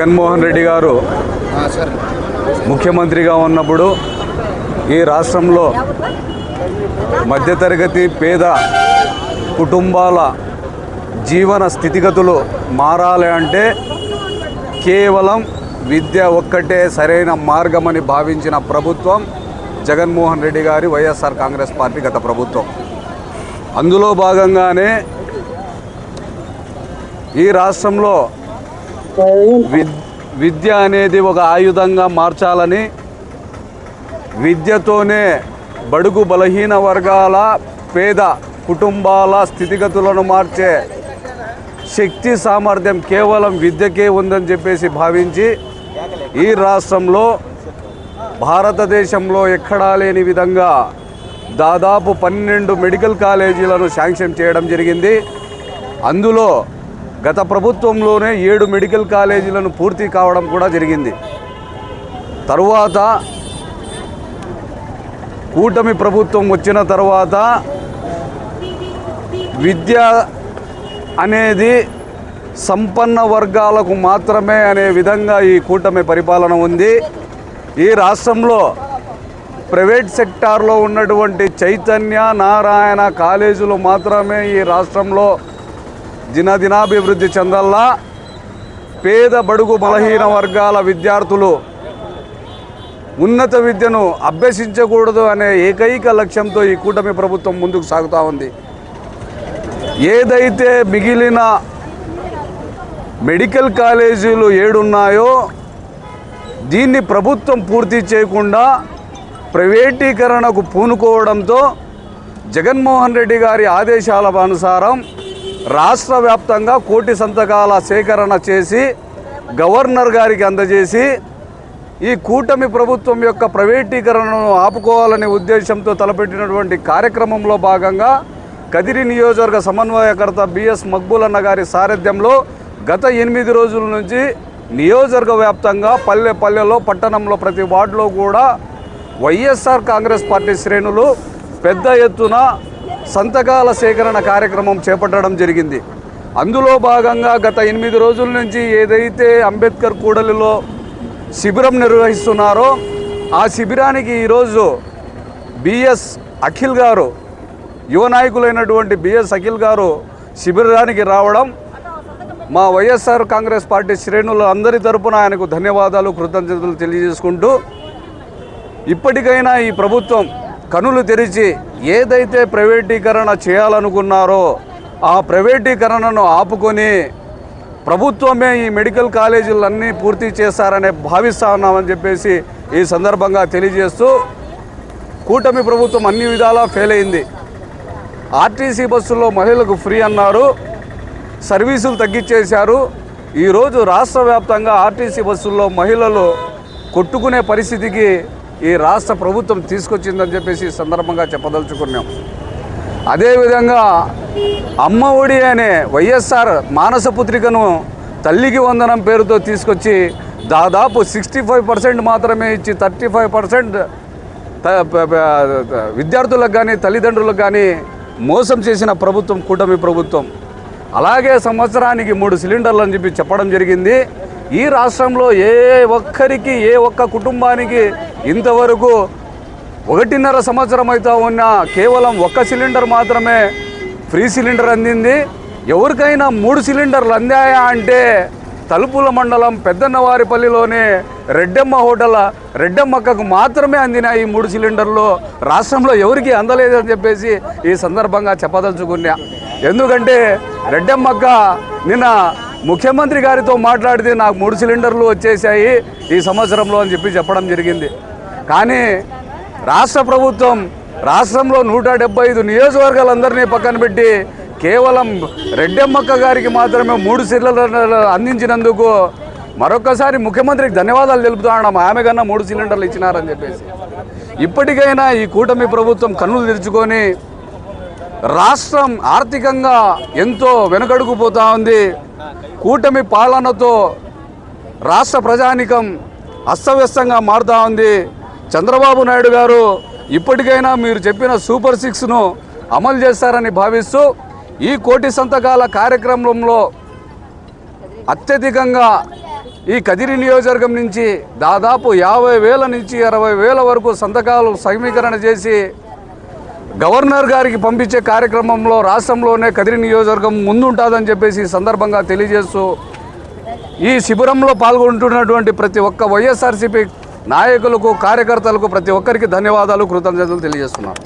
జగన్మోహన్ రెడ్డి గారు ముఖ్యమంత్రిగా ఉన్నప్పుడు ఈ రాష్ట్రంలో మధ్యతరగతి పేద కుటుంబాల జీవన స్థితిగతులు మారాలి అంటే కేవలం విద్య ఒక్కటే సరైన మార్గమని భావించిన ప్రభుత్వం జగన్మోహన్ రెడ్డి గారి వైఎస్ఆర్ కాంగ్రెస్ పార్టీ గత ప్రభుత్వం. అందులో భాగంగానే ఈ రాష్ట్రంలో విద్య అనేది ఒక ఆయుధంగా మార్చాలని విద్యతోనే బడుగు బలహీన వర్గాల పేద కుటుంబాల స్థితిగతులను మార్చే శక్తి సామర్థ్యం కేవలం విద్యకే ఉందని చెప్పేసి భావించి ఈ రాష్ట్రంలో భారతదేశంలో ఎక్కడా లేని విధంగా దాదాపు పన్నెండు మెడికల్ కాలేజీలను శాంక్షన్ చేయడం జరిగింది. అందులో గత ప్రభుత్వంలోనే ఏడు మెడికల్ కాలేజీలను పూర్తి కావడం కూడా జరిగింది. తరువాత కూటమి ప్రభుత్వం వచ్చిన తర్వాత విద్య అనేది సంపన్న వర్గాలకు మాత్రమే అనే విధంగా ఈ కూటమి పరిపాలన ఉంది. ఈ రాష్ట్రంలో ప్రైవేట్ సెక్టార్లో ఉన్నటువంటి చైతన్య నారాయణ కాలేజీలు మాత్రమే ఈ రాష్ట్రంలో దినదినాభివృద్ధి చెందల్లా పేద బడుగు బలహీన వర్గాల విద్యార్థులు ఉన్నత విద్యను అభ్యసించకూడదు అనే ఏకైక లక్ష్యంతో ఈ కూటమి ప్రభుత్వం ముందుకు సాగుతూ ఉంది. ఏదైతే మిగిలిన మెడికల్ కాలేజీలు ఏడున్నాయో దీన్ని ప్రభుత్వం పూర్తి చేయకుండా ప్రైవేటీకరణకు పూనుకోవడంతో జగన్మోహన్ రెడ్డి గారి ఆదేశాల అనుసారం రాష్ట్ర వ్యాప్తంగా కోటి సంతకాల సేకరణ చేసి గవర్నర్ గారికి అందజేసి ఈ కూటమి ప్రభుత్వం యొక్క ప్రైవేటీకరణను ఆపుకోవాలనే ఉద్దేశంతో తలపెట్టినటువంటి కార్యక్రమంలో భాగంగా కదిరి నియోజకవర్గ సమన్వయకర్త బిఎస్ మక్బూలన్న గారి సారథ్యంలో గత ఎనిమిది రోజుల నుంచి నియోజకవర్గ వ్యాప్తంగా పల్లె పల్లెలో పట్టణంలో ప్రతి వార్డులో కూడా వైఎస్ఆర్ కాంగ్రెస్ పార్టీ శ్రేణులు పెద్ద ఎత్తున సంతకాల సేకరణ కార్యక్రమం చేపట్టడం జరిగింది. అందులో భాగంగా గత ఎనిమిది రోజుల నుంచి ఏదైతే అంబేద్కర్ కూడలిలో శిబిరం నిర్వహిస్తున్నారో ఆ శిబిరానికి ఈరోజు బిఎస్ అఖిల్ గారు యువ నాయకులైనటువంటి బిఎస్ అఖిల్ గారు శిబిరానికి రావడం మా వైఎస్ఆర్ కాంగ్రెస్ పార్టీ శ్రేణులు అందరి తరపున ఆయనకు ధన్యవాదాలు కృతజ్ఞతలు తెలియజేసుకుంటూ ఇప్పటికైనా ఈ ప్రభుత్వం కనులు తెరిచి ఏదైతే ప్రైవేటీకరణ చేయాలనుకున్నారో ఆ ప్రైవేటీకరణను ఆపుకొని ప్రభుత్వమే ఈ మెడికల్ కాలేజీలన్నీ పూర్తి చేస్తారనే భావిస్తా ఉన్నామని చెప్పేసి ఈ సందర్భంగా తెలియజేస్తూ కూటమి ప్రభుత్వం అన్ని విధాలా ఫెయిల్ అయింది. ఆర్టీసీ బస్సుల్లో మహిళలకు ఫ్రీ అన్నారు. సర్వీసులు తగ్గించేశారు ఈరోజు రాష్ట్ర వ్యాప్తంగా ఆర్టీసీ బస్సుల్లో మహిళలు కొట్టుకునే పరిస్థితికి ఈ రాష్ట్ర ప్రభుత్వం తీసుకొచ్చిందని చెప్పేసి ఈ సందర్భంగా చెప్పదలుచుకున్నాం. అదేవిధంగా అమ్మ ఒడి అనే వైఎస్ఆర్ మానస పుత్రికను తల్లికి వందనం పేరుతో తీసుకొచ్చి దాదాపు సిక్స్టీ ఫైవ్ పర్సెంట్ మాత్రమే ఇచ్చి థర్టీ ఫైవ్ పర్సెంట్ విద్యార్థులకు కానీ తల్లిదండ్రులకు కానీ మోసం చేసిన ప్రభుత్వం కూటమి ప్రభుత్వం. అలాగే సంవత్సరానికి మూడు సిలిండర్లు అని చెప్పి చెప్పడం జరిగింది. ఈ రాష్ట్రంలో ఏ ఒక్కరికి ఏ ఒక్క కుటుంబానికి ఇంతవరకు ఒకటిన్నర సంవత్సరం అవుతా ఉన్న కేవలం ఒక్క సిలిండర్ మాత్రమే ఫ్రీ సిలిండర్ అందింది. ఎవరికైనా మూడు సిలిండర్లు అందాయా అంటే తలుపుల మండలం పెద్దన్నవారిపల్లిలోనే రెడ్డమ్మ హోటల్ రెడ్డమ్మక్కకు మాత్రమే అందినాయి ఈ మూడు సిలిండర్లు రాష్ట్రంలో ఎవరికి అందలేదని చెప్పేసి ఈ సందర్భంగా చెప్పదలుచుకున్నా. ఎందుకంటే రెడ్డమ్మక్క నిన్న ముఖ్యమంత్రి గారితో మాట్లాడితే నాకు మూడు సిలిండర్లు వచ్చేసాయి ఈ సంవత్సరంలో అని చెప్పి చెప్పడం జరిగింది. కానీ రాష్ట్ర ప్రభుత్వం రాష్ట్రంలో నూట డెబ్బై ఐదు నియోజకవర్గాలందరినీ పక్కన పెట్టి కేవలం రెడ్డమ్మక్క గారికి మాత్రమే మూడు సిలిండర్లు అందించినందుకు మరొకసారి ముఖ్యమంత్రికి ధన్యవాదాలు తెలుపుతున్నాం ఆమె కన్నా మూడు సిలిండర్లు ఇచ్చినారని చెప్పేసి. ఇప్పటికైనా ఈ కూటమి ప్రభుత్వం కన్నులు తెరుచుకొని రాష్ట్రం ఆర్థికంగా ఎంతో వెనుకడుకుపోతా ఉంది. కూటమి పాలనతో రాష్ట్ర ప్రజానికం అస్తవ్యస్తంగా మారుతూ ఉంది. చంద్రబాబు నాయుడు గారు ఇప్పటికైనా మీరు చెప్పిన సూపర్ సిక్స్ను అమలు చేస్తారని భావిస్తూ ఈ కోటి సంతకాల కార్యక్రమంలో అత్యధికంగా ఈ కదిరి నియోజకవర్గం నుంచి దాదాపు యాభై వేల నుంచి అరవై వేల వరకు సంతకాలు సమీకరణ చేసి గవర్నర్ గారికి పంపించే కార్యక్రమంలో రాష్ట్రంలోనే కదిరి నియోజకవర్గం ముందుంటుందని చెప్పేసి సందర్భంగా తెలియజేస్తూ ఈ శిబిరంలో పాల్గొంటున్నటువంటి ప్రతి ఒక్క వైఎస్ఆర్సీపీ నాయకులకు కార్యకర్తలకు ప్రతి ఒక్కరికి ధన్యవాదాలు కృతజ్ఞతలు తెలియజేస్తున్నాను.